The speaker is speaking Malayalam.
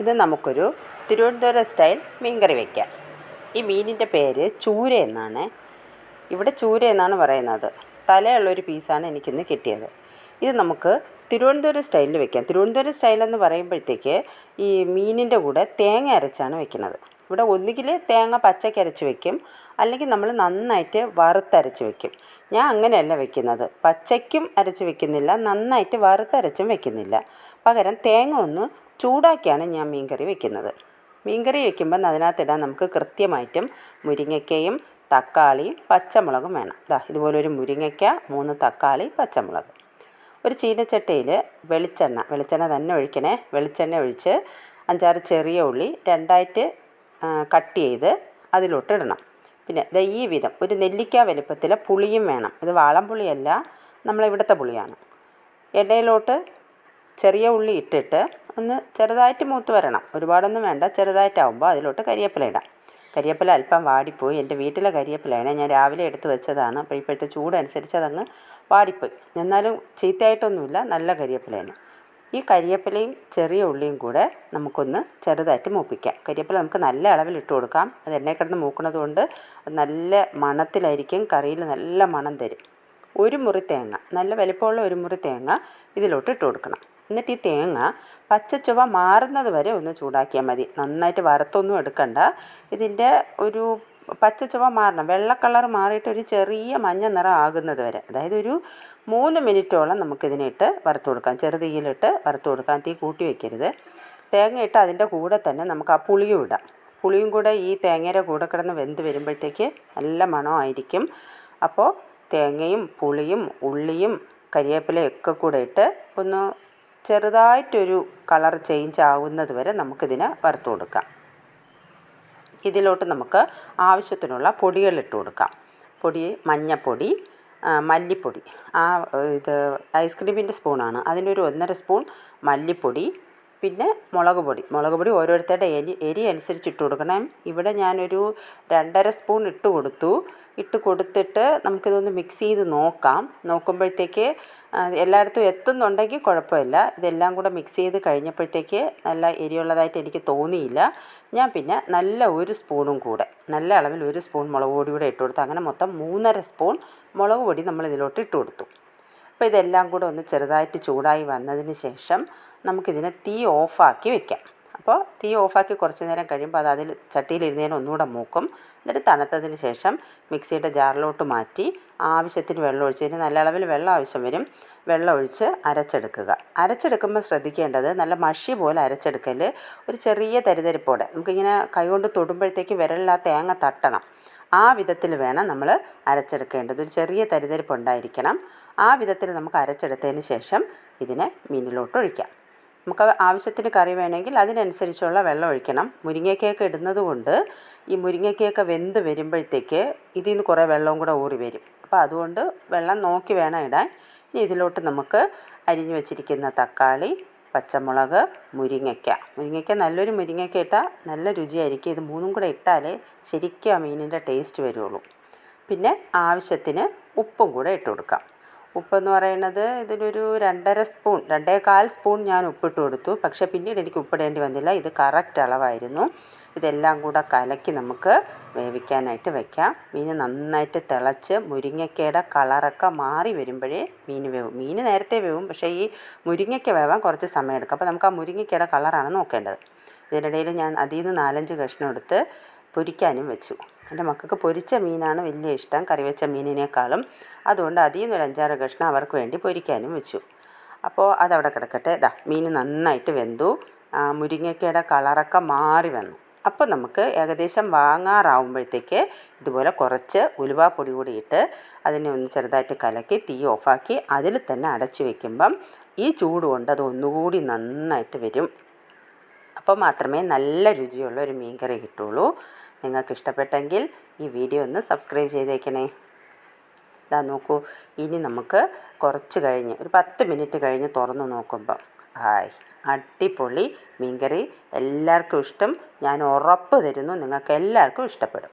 ഇത് നമുക്കൊരു തിരുവനന്തപുരം സ്റ്റൈൽ മീൻകറി വയ്ക്കാം ഈ മീനിന്റെ പേര് ചൂര എന്നാണ്. ഇവിടെ ചൂര എന്നാണ് പറയുന്നത്. തലയുള്ളൊരു പീസാണ് എനിക്കിന്ന് കിട്ടിയത്. ഇത് നമുക്ക് തിരുവനന്തപുരം സ്റ്റൈലിൽ വെക്കാം. തിരുവനന്തപുരം സ്റ്റൈലെന്ന് പറയുമ്പോഴത്തേക്ക് ഈ മീനിന്റെ കൂടെ തേങ്ങ അരച്ചാണ് വെക്കുന്നത്. ഇവിടെ ഒന്നുകിൽ തേങ്ങ പച്ചയ്ക്ക് അരച്ച് വെക്കും. അല്ലെങ്കിൽ നമ്മൾ നന്നായിട്ട് വറുത്തരച്ച് വെക്കും. ഞാൻ അങ്ങനെയല്ല വെക്കുന്നത്. പച്ചയ്ക്കും അരച്ച് വെക്കുന്നില്ല നന്നായിട്ട് വറുത്തരച്ചും വെക്കുന്നില്ല. പകരം തേങ്ങ ഒന്ന് ചൂടാക്കിയാണ് ഞാൻ മീൻകറി വെക്കുന്നത്. മീൻകറി വെക്കുമ്പം അതിനകത്തിടാൻ നമുക്ക് കൃത്യമായിട്ടും മുരിങ്ങയ്ക്കയും തക്കാളിയും പച്ചമുളകും വേണം. ദാ ഇതുപോലൊരു മുരിങ്ങയ്ക്ക മൂന്ന് തക്കാളി പച്ചമുളക്. ഒരു ചീനച്ചട്ടിയിൽ വെളിച്ചെണ്ണ വെളിച്ചെണ്ണ തന്നെ ഒഴിക്കണേ. വെളിച്ചെണ്ണ ഒഴിച്ച് അഞ്ചാറ് ചെറിയ ഉള്ളി രണ്ടായിട്ട് കട്ട് ചെയ്ത് അതിലോട്ട് ഇടണം. പിന്നെ ദാ ഈ വിധം ഒരു നെല്ലിക്ക വലുപ്പത്തിൽ പുളിയും വേണം. ഇത് വാളംപുളിയല്ല നമ്മളിവിടുത്തെ പുളിയാണ്. എണ്ണയിലോട്ട് ചെറിയ ഉള്ളി ഇട്ടിട്ട് ഒന്ന് ചെറുതായിട്ട് മൂത്ത് വരണം. ഒരുപാടൊന്നും വേണ്ട. ചെറുതായിട്ടാവുമ്പോൾ അതിലോട്ട് കരിയേപ്പില ഇടാം. കരിയേപ്പില അല്പം വാടിപ്പോയി. എന്റെ വീട്ടിലെ കരിയേപ്പിലയാണ് ഞാൻ രാവിലെ എടുത്ത് വെച്ചതാണ്. അപ്പോൾ ഇപ്പോഴത്തെ ചൂടനുസരിച്ച് അതങ്ങ് വാടിപ്പോയി. എന്നാലും ചീത്തയായിട്ടൊന്നുമില്ല. നല്ല കരിയേപ്പിലയാണ്. ഈ കരിയേപ്പിലയും ചെറിയ ഉള്ളിയും കൂടെ നമുക്കൊന്ന് ചെറുതായിട്ട് മൂപ്പിക്കാം. കരിയേപ്പില നമുക്ക് നല്ല അളവിൽ ഇട്ട് കൊടുക്കാം. അത് എണ്ണയിൽ കിടന്ന് മൂക്കണത് കൊണ്ട് നല്ല മണത്തിലായിരിക്കും. കറിയിൽ നല്ല മണം തരും. ഒരു മുറി തേങ്ങ. നല്ല വലിപ്പമുള്ള ഒരു മുറി തേങ്ങ ഇതിലോട്ട് ഇട്ട് കൊടുക്കണം. എന്നിട്ട് ഈ തേങ്ങ പച്ച ചുവ മാറുന്നത് വരെ ഒന്ന് ചൂടാക്കിയാൽ മതി. നന്നായിട്ട് വറുത്തൊന്നും എടുക്കണ്ട. ഇതിന്റെ ഒരു പച്ച ചുവ മാറണം. വെള്ള കളർ മാറിയിട്ട് ഒരു ചെറിയ മഞ്ഞ നിറം ആകുന്നത് വരെ. അതായത് ഒരു മൂന്ന് മിനിറ്റോളം നമുക്കിതിനിട്ട് വറുത്ത് കൊടുക്കാം. ചെറുതീയിലിട്ട് വറുത്ത് കൊടുക്കാം. തീ കൂട്ടി വെക്കരുത്. തേങ്ങ ഇട്ട് അതിന്റെ കൂടെ തന്നെ നമുക്ക് ആ പുളിയും ഇടാം. പുളിയും കൂടെ ഈ തേങ്ങയുടെ കൂടെ കിടന്ന് വെന്ത് വരുമ്പോഴത്തേക്ക് നല്ല മണമായിരിക്കും. അപ്പോൾ തേങ്ങയും പുളിയും ഉള്ളിയും കരിവേപ്പിലയൊക്കെ കൂടെ ഇട്ട് ഒന്ന് ചെറുതായിട്ടൊരു കളർ ചേഞ്ച് ആവുന്നത് വരെ നമുക്കിതിനെ വറുത്ത് കൊടുക്കാം. ഇതിലോട്ട് നമുക്ക് ആവശ്യത്തിനുള്ള പൊടികൾ ഇട്ട് കൊടുക്കാം. പൊടി മഞ്ഞപ്പൊടി മല്ലിപ്പൊടി. ആ ഇത് ഐസ്ക്രീമിന്റെ സ്പൂണാണ്. അതിനൊരു ഒന്നര സ്പൂൺ മല്ലിപ്പൊടി പിന്നെ മുളക് പൊടി. മുളക് പൊടി ഓരോരുത്തരുടെ എരി എരി അനുസരിച്ച് ഇട്ട് കൊടുക്കണം. ഇവിടെ ഞാനൊരു രണ്ടര സ്പൂൺ ഇട്ട് കൊടുത്തു. ഇട്ട് കൊടുത്തിട്ട് നമുക്കിതൊന്ന് മിക്സ് ചെയ്ത് നോക്കാം. നോക്കുമ്പോഴത്തേക്ക് എല്ലായിടത്തും എത്തുന്നുണ്ടെങ്കിൽ കുഴപ്പമില്ല. ഇതെല്ലാം കൂടെ മിക്സ് ചെയ്ത് കഴിഞ്ഞപ്പോഴത്തേക്ക് നല്ല എരിയുള്ളതായിട്ട് എനിക്ക് തോന്നിയില്ല. ഞാൻ പിന്നെ നല്ല ഒരു സ്പൂണും കൂടെ നല്ല അളവിൽ ഒരു സ്പൂൺ മുളക് പൊടി കൂടെ ഇട്ട് കൊടുത്തു. അങ്ങനെ മൊത്തം മൂന്നര സ്പൂൺ മുളക് പൊടി നമ്മൾ ഇതിലോട്ട് ഇട്ട് കൊടുത്തു. അപ്പോൾ ഇതെല്ലാം കൂടെ ഒന്ന് ചെറുതായിട്ട് ചൂടായി വന്നതിന് ശേഷം നമുക്കിതിനെ തീ ഓഫാക്കി വെക്കാം. അപ്പോൾ തീ ഓഫാക്കി കുറച്ച് നേരം കഴിയുമ്പോൾ അത് അതിൽ ചട്ടിയിലിരുന്നതിന് ഒന്നുകൂടെ മൂക്കും. എന്നിട്ട് തണുത്തതിന് ശേഷം മിക്സിയുടെ ജാറിലോട്ട് മാറ്റി ആവശ്യത്തിന് വെള്ളം ഒഴിച്ചതിന് നല്ല അളവിൽ വെള്ളം ആവശ്യം വരും. വെള്ളം ഒഴിച്ച് അരച്ചെടുക്കുക. അരച്ചെടുക്കുമ്പോൾ ശ്രദ്ധിക്കേണ്ടത് നല്ല മഷി പോലെ അരച്ചെടുക്കൽ ഒരു ചെറിയ തരിതരിപ്പോടെ. നമുക്കിങ്ങനെ കൈകൊണ്ട് തൊടുമ്പോഴത്തേക്ക് ആ തേങ്ങ തട്ടണം. ആ വിധത്തിൽ വേണം നമ്മൾ അരച്ചെടുക്കേണ്ടത്. ഒരു ചെറിയ തരിതരിപ്പ് ഉണ്ടായിരിക്കണം. ആ വിധത്തിൽ നമുക്ക് അരച്ചെടുത്തതിന് ശേഷം ഇതിനെ മീനിലോട്ട് ഒഴിക്കാം. നമുക്ക് ആവശ്യത്തിന് കറി വേണമെങ്കിൽ അതിനനുസരിച്ചുള്ള വെള്ളം ഒഴിക്കണം. മുരിങ്ങയ്ക്കയൊക്കെ ഇടുന്നത് കൊണ്ട് ഈ മുരിങ്ങയ്ക്കയൊക്കെ വെന്ത് വരുമ്പോഴത്തേക്ക് ഇതിൽ നിന്ന് കുറേ വെള്ളവും കൂടെ ഊറി വരും. അപ്പോൾ അതുകൊണ്ട് വെള്ളം നോക്കി വേണം ഇടാൻ. ഇനി ഇതിലോട്ട് നമുക്ക് അരിഞ്ഞു വെച്ചിരിക്കുന്ന തക്കാളി പച്ചമുളക് മുരിങ്ങയ്ക്ക. മുരിങ്ങയ്ക്ക നല്ലൊരു മുരിങ്ങയ്ക്ക ഇട്ടാൽ നല്ല രുചിയായിരിക്കും. ഇത് മൂന്നും കൂടെ ഇട്ടാലേ ശരിക്കും ആ മീനിന്റെ ടേസ്റ്റ് വരുള്ളൂ. പിന്നെ ആവശ്യത്തിന് ഉപ്പും കൂടെ ഇട്ട് കൊടുക്കാം. ഉപ്പെന്ന് പറയുന്നത് ഇതിലൊരു രണ്ടര സ്പൂൺ രണ്ടേ കാൽ സ്പൂൺ ഞാൻ ഉപ്പിട്ട് കൊടുത്തു. പക്ഷേ പിന്നീട് എനിക്ക് ഉപ്പിടേണ്ടി വന്നില്ല. ഇത് കറക്റ്റ് അളവായിരുന്നു. ഇതെല്ലാം കൂടെ കലക്കി നമുക്ക് വേവിക്കാനായിട്ട് വെക്കാം. മീൻ നന്നായിട്ട് തിളച്ച് മുരിങ്ങയ്ക്കയുടെ കളറൊക്കെ മാറി വരുമ്പോഴേ മീൻ വേവും. മീൻ നേരത്തെ വേവും പക്ഷേ ഈ മുരിങ്ങയ്ക്ക വേവാൻ കുറച്ച് സമയം എടുക്കും അപ്പോൾ നമുക്ക് ആ മുരിങ്ങയ്ക്കയുടെ കളറാണ് നോക്കേണ്ടത്. ഇതിനിടയിൽ ഞാൻ അതിൽ നിന്ന് നാലഞ്ച് കഷ്ണം എടുത്ത് പൊരിക്കാനും വെച്ചു. എന്റെ മക്കൾക്ക് പൊരിച്ച മീനാണ് വലിയ ഇഷ്ടം കറി വെച്ച മീനിനേക്കാളും. അതുകൊണ്ട് അതിൽ നിന്ന് ഒരു അഞ്ചാറ് കഷ്ണം അവർക്ക് വേണ്ടി പൊരിക്കാനും വെച്ചു. അപ്പോൾ അതവിടെ കിടക്കട്ടെ. ഇതാ മീൻ നന്നായിട്ട് വെന്തു. മുരിങ്ങയ്ക്കയുടെ കളറൊക്കെ മാറി വന്നു. അപ്പോൾ നമുക്ക് ഏകദേശം വാങ്ങാറാവുമ്പോഴത്തേക്ക് ഇതുപോലെ കുറച്ച് ഉലുവാപ്പൊടി കൂടി ഇട്ട് അതിനെ ഒന്ന് ചെറുതായിട്ട് കലക്കി തീ ഓഫാക്കി അതിൽ തന്നെ അടച്ചു വയ്ക്കുമ്പം ഈ ചൂട് കൊണ്ട് അത് ഒന്നുകൂടി നന്നായിട്ട് വരും. അപ്പോൾ മാത്രമേ നല്ല രുചിയുള്ള ഒരു മീൻകറി കിട്ടുള്ളൂ നിങ്ങൾക്ക് ഇഷ്ടപ്പെട്ടെങ്കിൽ ഈ വീഡിയോ ഒന്ന് സബ്സ്ക്രൈബ് ചെയ്തേക്കണേ. ഇതാ നോക്കൂ ഇനി നമുക്ക് കുറച്ച് കഴിഞ്ഞ് ഒരു പത്ത് മിനിറ്റ് കഴിഞ്ഞ് തുറന്നു നോക്കുമ്പോൾ ഹായ് അടിപൊളി മീൻകറി എല്ലാവർക്കും ഇഷ്ടം. ഞാൻ ഉറപ്പ് തരുന്നു നിങ്ങൾക്ക് എല്ലാവർക്കും ഇഷ്ടപ്പെടും.